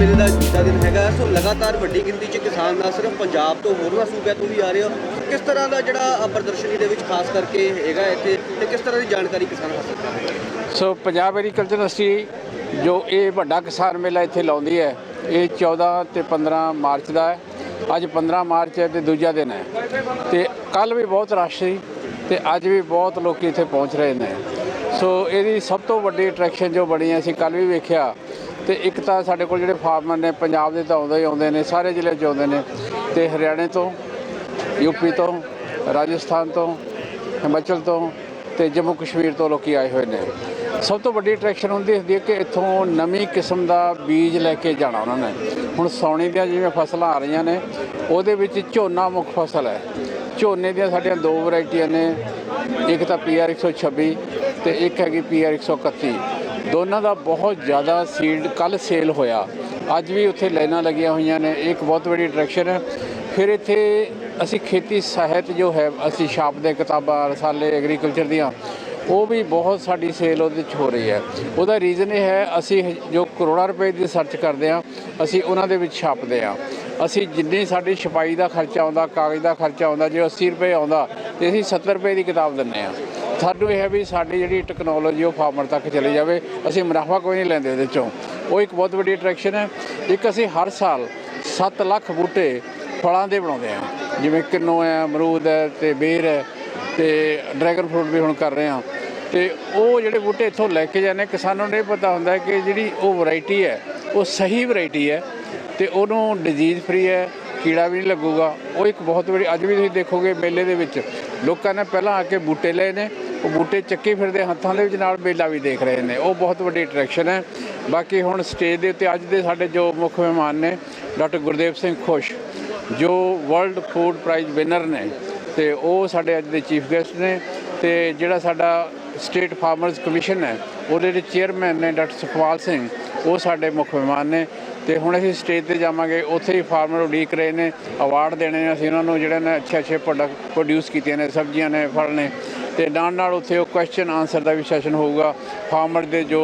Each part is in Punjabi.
ਦਿਨ ਹੈਗਾ। ਸੋ ਲਗਾਤਾਰ ਵੱਡੀ ਗਿਣਤੀ 'ਚ ਕਿਸਾਨ ਨਾ ਸਿਰਫ ਪੰਜਾਬ ਤੋਂ ਹੋਰਨਾਂ ਸੂਬਿਆਂ ਤੋਂ ਵੀ ਆ ਰਹੇ ਹੋ ਕਿਸ ਤਰ੍ਹਾਂ ਦਾ ਜਿਹੜਾ ਅ, ਪ੍ਰਦਰਸ਼ਨੀ ਦੇ ਵਿੱਚ ਖਾਸ ਕਰਕੇ ਹੈਗਾ ਇੱਥੇ ਤੇ ਕਿਸ ਤਰ੍ਹਾਂ ਦੀ ਜਾਣਕਾਰੀ ਕਿਸਾਨ ਹਾਸਲ ਕਰ ਸੋ ਪੰਜਾਬ ਐਗਰੀਕਲਚਰ ਯੂਨੀਵਰਸਿਟੀ ਜੋ ਇਹ ਵੱਡਾ ਕਿਸਾਨ ਮੇਲਾ ਇੱਥੇ ਲਾਉਂਦੀ ਹੈ ਇਹ 14 ਤੇ 15 ਮਾਰਚ ਦਾ ਹੈ। ਅੱਜ 15 ਮਾਰਚ ਹੈ ਤੇ ਦੂਜਾ ਦਿਨ ਹੈ। ਤੇ ਕੱਲ ਵੀ ਬਹੁਤ ਰਸ਼ ਸੀ ਤੇ ਅੱਜ ਵੀ ਬਹੁਤ ਲੋਕੀ ਇੱਥੇ ਪਹੁੰਚ ਰਹੇ ਨੇ। ਸੋ ਇਹਦੀ ਸਭ ਤੋਂ ਵੱਡੀ ਅਟਰੈਕਸ਼ਨ ਜੋ ਬਣੀ ਅਸੀਂ ਕੱਲ ਵੀ ਵੇਖਿਆ। ਤੇ ਇੱਕ ਤਾਂ ਸਾਡੇ ਕੋਲ ਜਿਹੜੇ ਫਾਰਮਰ ਨੇ, ਪੰਜਾਬ ਦੇ ਤਾਂ ਆਉਂਦੇ ਹੀ ਆਉਂਦੇ ਨੇ, ਸਾਰੇ ਜ਼ਿਲ੍ਹੇ 'ਚ ਆਉਂਦੇ ਨੇ। ਤੇ ਹਰਿਆਣੇ ਤੋਂ ਯੂਪੀ ਤੋਂ, ਰਾਜਸਥਾਨ ਤੋਂ, ਹਿਮਾਚਲ ਤੋਂ ਤੇ ਜੰਮੂ ਕਸ਼ਮੀਰ ਤੋਂ ਲੋਕੀ ਆਏ ਹੋਏ ਨੇ। ਸਭ ਤੋਂ ਵੱਡੀ ਅਟਰੈਕਸ਼ਨ ਹੁੰਦੀ ਹੁੰਦੀ ਹੈ ਕਿ ਇੱਥੋਂ ਨਵੀਂ ਕਿਸਮ ਦਾ ਬੀਜ ਲੈ ਕੇ ਜਾਣਾ ਉਹਨਾਂ ਨੇ। ਹੁਣ ਸੌਣੀ ਦੀਆਂ ਜਿਵੇਂ ਫਸਲਾਂ ਆ ਰਹੀਆਂ ਨੇ, ਉਹਦੇ ਵਿੱਚ ਝੋਨਾ ਮੁੱਖ ਫਸਲ ਹੈ। ਝੋਨੇ ਦੀਆਂ ਸਾਡੀਆਂ ਦੋ ਵੈਰਾਈਟੀਆਂ ਨੇ, ਇੱਕ ਤਾਂ ਪੀਆਰ 126 ਤੇ ਇੱਕ ਹੈਗੀ ਪੀਆਰ 131 ਦੋਨਾਂ ਦਾ ਬਹੁਤ ਜ਼ਿਆਦਾ ਸੀਡ ਕੱਲ ਸੇਲ ਹੋਇਆ। ਅੱਜ ਵੀ ਉੱਥੇ ਲਾਈਨਾਂ ਲੱਗੀਆਂ ਹੋਈਆਂ ਨੇ। ਇਹ ਇੱਕ ਬਹੁਤ ਵੱਡੀ ਅਟਰੈਕਸ਼ਨ ਹੈ। ਫਿਰ ਇੱਥੇ ਅਸੀਂ ਖੇਤੀ ਸਾਹਿਤ ਜੋ ਹੈ, ਅਸੀਂ ਛਾਪਦੇ ਕਿਤਾਬਾਂ, ਰਸਾਲੇ ਐਗਰੀਕਲਚਰ ਦੀਆਂ, ਉਹ ਵੀ ਬਹੁਤ ਸਾਡੀ ਸੇਲ ਉਹਦੇ ਵਿੱਚ ਹੋ ਰਹੀ ਹੈ। ਉਹਦਾ ਰੀਜ਼ਨ ਇਹ ਹੈ, ਅਸੀਂ ਜੋ ਕਰੋੜਾਂ ਰੁਪਏ ਦੀ ਸਰਚ ਕਰਦੇ ਆ ਅਸੀਂ ਉਹਨਾਂ ਦੇ ਵਿੱਚ ਛਾਪਦੇ ਆ ਅਸੀਂ ਜਿੰਨੀ ਸਾਡੀ ਛਪਾਈ ਦਾ ਖਰਚਾ ਆਉਂਦਾ, ਕਾਗਜ਼ ਦਾ ਖਰਚਾ ਆਉਂਦਾ, ਜੇ 80 ਰੁਪਏ ਆਉਂਦਾ, ਤੇ ਅਸੀਂ 70 ਰੁਪਏ ਦੀ ਕਿਤਾਬ ਦਿੰਨੇ ਆ ਸਾਨੂੰ ਇਹ ਹੈ ਵੀ ਸਾਡੀ ਜਿਹੜੀ ਟੈਕਨੋਲੋਜੀ ਉਹ ਫਾਰਮਰ ਤੱਕ ਚਲੀ ਜਾਵੇ। ਅਸੀਂ ਮੁਨਾਫਾ ਕੋਈ ਨਹੀਂ ਲੈਂਦੇ ਇਹਦੇ ਚੋਂ। ਉਹ ਇੱਕ ਬਹੁਤ ਵੱਡੀ ਅਟਰੈਕਸ਼ਨ ਹੈ। ਇੱਕ ਅਸੀਂ ਹਰ ਸਾਲ 7 ਲੱਖ ਬੂਟੇ ਫਲਾਂ ਦੇ ਬਣਾਉਂਦੇ ਆ ਜਿਵੇਂ ਕਿੰਨੋ ਹੈ, ਅਮਰੂਦ ਹੈ ਤੇ ਬੇਰ ਹੈ ਤੇ ਡਰੈਗਨ ਫਰੂਟ ਵੀ ਹੁਣ ਕਰ ਰਹੇ ਆ ਤੇ ਉਹ ਜਿਹੜੇ ਬੂਟੇ ਇੱਥੋਂ ਲੈ ਕੇ ਜਾਂਦੇ ਕਿਸਾਨਾਂ ਨੂੰ ਇਹ ਪਤਾ ਹੁੰਦਾ ਕਿ ਜਿਹੜੀ ਉਹ ਵੈਰਾਈਟੀ ਹੈ, ਉਹ ਸਹੀ ਵੈਰਾਈਟੀ ਹੈ ਤੇ ਉਹਨੂੰ ਡਿਜ਼ੀਜ਼ ਫ੍ਰੀ ਹੈ, ਕੀੜਾ ਵੀ ਨਹੀਂ ਲੱਗੂਗਾ। ਉਹ ਇੱਕ ਬਹੁਤ ਵੱਡੀ, ਅੱਜ ਵੀ ਤੁਸੀਂ ਦੇਖੋਗੇ ਮੇਲੇ ਦੇ ਵਿੱਚ, ਲੋਕਾਂ ਨੇ ਪਹਿਲਾਂ ਆ ਕੇ ਬੂਟੇ ਲਏ ਨੇ। ਉਹ ਬੂਟੇ ਚੱਕੇ ਫਿਰਦੇ ਹੱਥਾਂ ਦੇ ਵਿੱਚ ਨਾਲ ਮੇਲਾ ਵੀ ਦੇਖ ਰਹੇ ਨੇ। ਉਹ ਬਹੁਤ ਵੱਡੀ ਅਟਰੈਕਸ਼ਨ ਹੈ। ਬਾਕੀ ਹੁਣ ਸਟੇਜ ਦੇ ਉੱਤੇ ਅੱਜ ਦੇ ਸਾਡੇ ਜੋ ਮੁੱਖ ਮਹਿਮਾਨ ਨੇ, ਡਾਕਟਰ ਗੁਰਦੇਵ ਸਿੰਘ ਖੁਸ਼, ਜੋ ਵਰਲਡ ਫੂਡ ਪ੍ਰਾਈਜ਼ ਵਿਨਰ ਨੇ, ਤੇ ਉਹ ਸਾਡੇ ਅੱਜ ਦੇ ਚੀਫ ਗੈਸਟ ਨੇ, ਤੇ ਜਿਹੜਾ ਸਾਡਾ ਸਟੇਟ ਫਾਰਮਰਸ ਕਮਿਸ਼ਨ ਹੈ, ਉਹਦੇ ਦੇ ਚੇਅਰਮੈਨ ਨੇ ਡਾਕਟਰ ਸੁਖਵਾਲ ਸਿੰਘ, ਉਹ ਸਾਡੇ ਮੁੱਖ ਮਹਿਮਾਨ ਨੇ। ਤੇ ਹੁਣ ਅਸੀਂ ਸਟੇਜ ਤੇ ਜਾਵਾਂਗੇ, ਉੱਥੇ ਹੀ ਫਾਰਮਰ ਉਡੀਕ ਰਹੇ ਨੇ ਅਵਾਰਡ ਦੇਣੇ ਨੇ ਅਸੀਂ ਉਹਨਾਂ ਨੂੰ, ਜਿਹੜੇ ਨੇ ਅੱਛੇ ਅੱਛੇ ਪ੍ਰੋਡਕਟ ਪ੍ਰੋਡਿਊਸ ਕੀਤੀਆਂ ਨੇ, ਸਬਜ਼ੀਆਂ ਨੇ, ਫਲ ਨੇ। ਤੇ ਨਾਲ ਨਾਲ ਉੱਥੇ ਉਹ ਕੁਐਸਚਨ ਆਨਸਰ ਦਾ ਵੀ ਸੈਸ਼ਨ ਹੋਊਗਾ। ਫਾਰਮਰ ਦੇ ਜੋ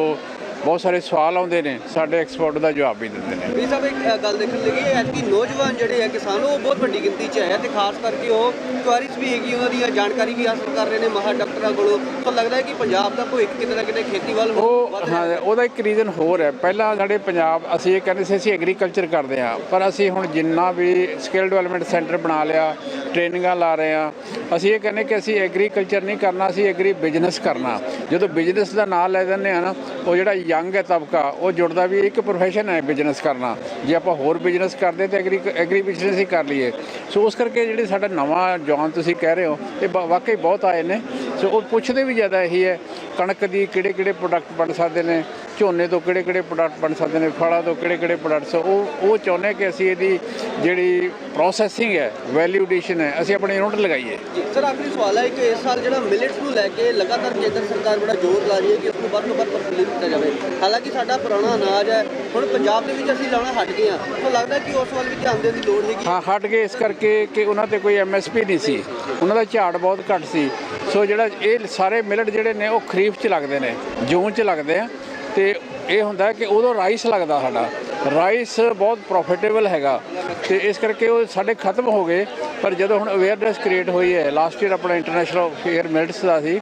ਬਹੁਤ ਸਾਰੇ ਸਵਾਲ ਆਉਂਦੇ ਨੇ, ਸਾਡੇ ਐਕਸਪਰਟ ਦਾ ਜਵਾਬ ਵੀ ਦਿੰਦੇ ਨੇ। ਵੀ ਸਾਹਿਬ, ਇੱਕ ਗੱਲ ਦੇਖਣ ਲੱਗੀ ਹੈ ਕਿ ਨੌਜਵਾਨ ਜਿਹੜੇ ਹੈ ਕਿਸਾਨ, ਉਹ ਬਹੁਤ ਵੱਡੀ ਗਿਣਤੀ 'ਚ ਹੈ ਤੇ ਖਾਸ ਕਰਕੇ ਉਹ ਕੁਆਰੀਜ਼ ਵੀ ਹੈਗੀ, ਉਹਨਾਂ ਦੀ ਜਾਣਕਾਰੀ ਵੀ ਹਾਸਲ ਕਰ ਰਹੇ ਨੇ, ਮਹਾ ਡਾਕਟਰਾਂ ਕੋਲੋਂ ਤਾਂ ਲੱਗਦਾ ਹੈ ਕਿ ਪੰਜਾਬ ਦਾ ਭਵਿੱਖ ਕਿਤੇ ਨਾ ਕਿਤੇ ਖੇਤੀ ਵੱਲ ਉਹ ਹੈ। ਉਹਦਾ ਇੱਕ ਰੀਜ਼ਨ ਹੋਰ ਹੈ। ਪਹਿਲਾਂ ਸਾਡੇ ਪੰਜਾਬ ਅਸੀਂ ਇਹ ਕਹਿੰਦੇ ਸੀ ਅਸੀਂ ਐਗਰੀਕਲਚਰ ਕਰਦੇ ਹਾਂ। ਪਰ ਅਸੀਂ ਹੁਣ ਜਿੰਨਾ ਵੀ ਸਕਿੱਲ ਡਿਵੈਲਪਮੈਂਟ ਸੈਂਟਰ ਬਣਾ ਲਿਆ ਟ੍ਰੇਨਿੰਗਾਂ ਲਾ ਰਹੇ ਹਾਂ ਅਸੀਂ ਇਹ ਕਹਿੰਦੇ ਕਿ ਅਸੀਂ ਐਗਰੀਕਲਚਰ ਨਹੀਂ ਕਰਨਾ ਅਸੀਂ ਐਗਰੀ ਬਿਜ਼ਨਸ ਕਰਨਾ। ਜਦੋਂ ਬਿਜ਼ਨਸ ਦਾ ਨਾਮ ਲੈ ਦਿੰਦੇ ਆ ਨਾ ਉਹ ਜਿਹੜਾ ਯੰਗ ਹੈ ਤਬਕਾ ਉਹ ਜੁੜਦਾ ਵੀ ਇੱਕ ਪ੍ਰੋਫੈਸ਼ਨ ਹੈ ਬਿਜ਼ਨਸ ਕਰਨਾ। ਜੇ ਆਪਾਂ ਹੋਰ ਬਿਜ਼ਨਸ ਕਰਦੇ ਤੇ ਐਗਰੀ ਐਗਰੀ ਬਿਜ਼ਨਸ ਹੀ ਕਰ ਲਈਏ। ਸੋ ਉਸ ਕਰਕੇ ਜਿਹੜੇ ਸਾਡਾ ਨਵਾਂ ਜਵਾਨ ਤੁਸੀਂ ਕਹਿ ਰਹੇ ਹੋ ਇਹ ਵਾਕਈ ਬਹੁਤ ਆਏ ਨੇ। ਸੋ ਉਹ ਪੁੱਛਦੇ ਵੀ ਜ਼ਿਆਦਾ ਇਹੀ ਹੈ ਕਣਕ ਦੀ ਕਿਹੜੇ ਕਿਹੜੇ ਪ੍ਰੋਡਕਟ ਬਣ ਸਕਦੇ ਨੇ। ਝੋਨੇ ਤੋਂ ਕਿਹੜੇ ਕਿਹੜੇ ਪ੍ਰੋਡਕਟ ਬਣ ਸਕਦੇ ਨੇ ਫਲਾਂ ਤੋਂ ਕਿਹੜੇ ਕਿਹੜੇ ਪ੍ਰੋਡਕਟਸ ਉਹ ਉਹ ਚਾਹੁੰਦੇ ਕਿ ਅਸੀਂ ਇਹਦੀ ਜਿਹੜੀ ਪ੍ਰੋਸੈਸਿੰਗ ਹੈ ਵੈਲਿਊ ਐਡੀਸ਼ਨ ਹੈ ਅਸੀਂ ਆਪਣੇ ਯੂਨਿਟ ਲਗਾਈਏ। ਸਰ ਆਖਰੀ ਸਵਾਲ ਹੈ ਕਿ ਇਸ ਸਾਲ ਜਿਹੜਾ ਮਿਲਟਸ ਨੂੰ ਲੈ ਕੇ ਲਗਾਤਾਰ ਕੇਂਦਰ ਸਰਕਾਰ ਬੜਾ ਜ਼ੋਰ ਲਾ ਰਹੀ ਹੈ ਕਿ ਉਸ ਨੂੰ ਵੱਧ ਤੋਂ ਵੱਧ ਪ੍ਰਫੁੱਲਿਤ ਕੀਤਾ ਜਾਵੇ। ਹਾਲਾਂਕਿ ਸਾਡਾ ਪੁਰਾਣਾ ਅਨਾਜ ਹੈ ਹੁਣ ਪੰਜਾਬ ਦੇ ਵਿੱਚ ਅਸੀਂ ਲਾਉਣਾ ਹਟ ਗਏ ਹਾਂ। ਤਾਂ ਲੱਗਦਾ ਕਿ ਉਸ ਵੱਲ ਵੀ ਧਿਆਨ ਦੇਣ ਦੀ ਲੋੜ ਹੈਗੀ? ਹਾਂ ਹਟ ਗਏ ਇਸ ਕਰਕੇ ਕਿ ਉਹਨਾਂ ਤੇ ਕੋਈ ਐਮਐਸਪੀ ਨਹੀਂ ਸੀ। ਉਹਨਾਂ ਦਾ ਝਾੜ ਬਹੁਤ ਘੱਟ ਸੀ। ਸੋ ਜਿਹੜਾ ਇਹ ਸਾਰੇ ਮਿਲਟ ਜਿਹੜੇ ਨੇ ਉਹ ਖਰੀਫ 'ਚ ਲੱਗਦੇ ਨੇ ਜੂਨ 'ਚ ਲੱਗਦੇ ਆ। ਤੇ ਇਹ ਹੁੰਦਾ ਕਿ ਉਦੋਂ ਰਾਈਸ ਲੱਗਦਾ ਸਾਡਾ। ਰਾਈਸ ਬਹੁਤ ਪ੍ਰੋਫਿਟੇਬਲ ਹੈਗਾ। ਤੇ ਇਸ ਕਰਕੇ ਉਹ ਸਾਡੇ ਖਤਮ ਹੋ ਗਏ। ਪਰ ਜਦੋਂ ਹੁਣ ਅਵੇਅਰਨੈਸ ਕ੍ਰੀਏਟ ਹੋਈ ਹੈ ਲਾਸਟ ਈਅਰ ਆਪਣਾ ਇੰਟਰਨੈਸ਼ਨਲ ਫੇਅਰ ਮਿਲਟਸ ਦਾ ਸੀ,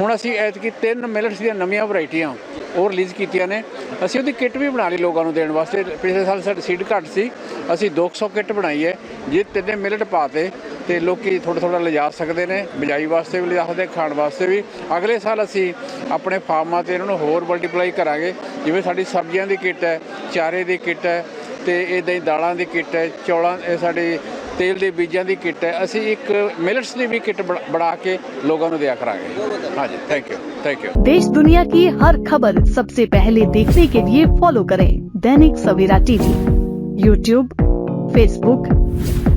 ਹੁਣ ਅਸੀਂ ਐਤਕੀ ਤਿੰਨ ਮਿਲਟਸ ਦੀਆਂ ਨਵੀਆਂ ਵੈਰਾਈਟੀਆਂ ਉਹ ਰਿਲੀਜ਼ ਕੀਤੀਆਂ ਨੇ। ਅਸੀਂ ਉਹਦੀ ਕਿੱਟ ਵੀ ਬਣਾ ਲਈ ਲੋਕਾਂ ਨੂੰ ਦੇਣ ਵਾਸਤੇ। ਪਿਛਲੇ ਸਾਲ ਸਾਡੀ ਸੀਡ ਘੱਟ ਸੀ। ਅਸੀਂ 200 ਕਿੱਟ ਬਣਾਈ ਹੈ। ਜੇ ਤਿੰਨੇ ਮਿਲਟ ਪਾਤੇ ਤੇ ਲੋਕੀ ਥੋੜਾ ਥੋੜਾ ਲਿਜਾ ਸਕਦੇ ਨੇ ਬਿਜਾਈ ਵਾਸਤੇ ਵੀ ਲਿਜਾ ਸਕਦੇ ਖਾਣ ਵਾਸਤੇ ਵੀ ਅਗਲੇ ਸਾਲ ਅਸੀਂ ਆਪਣੇ ਫਾਰਮਾਂ ਤੇ ਇਹਨਾਂ ਨੂੰ ਹੋਰ ਮਲਟੀਪਲਾਈ ਕਰਾਂਗੇ ਜਿਵੇਂ ਸਾਡੀ ਸਬਜ਼ੀਆਂ ਦੀ ਕਿੱਟ ਹੈ ਚਾਰੇ ਦੀ ਕਿੱਟ ਹੈ ਤੇ ਇਦਾਂ ਹੀ ਦਾਲਾਂ ਦੀ ਕਿੱਟ ਹੈ ਚੌਲਾਂ ਇਹ ਸਾਡੀ ਤੇਲ ਦੇ ਬੀਜਾਂ ਦੀ ਕਿੱਟ ਹੈ ਅਸੀਂ ਇੱਕ ਮਿਲਟਸ ਦੀ ਵੀ ਕਿੱਟ ਬਣਾ- ਬਣਾ ਕੇ ਲੋਕਾਂ ਨੂੰ ਦਿਆ ਕਰਾਂਗੇ ਹਾਂਜੀ ਥੈਂਕ ਯੂ ਥੈਂਕ ਯੂ देश दुनिया की हर खबर सबसे पहले देखने के लिए फॉलो करें Dainik Savera TV YouTube Facebook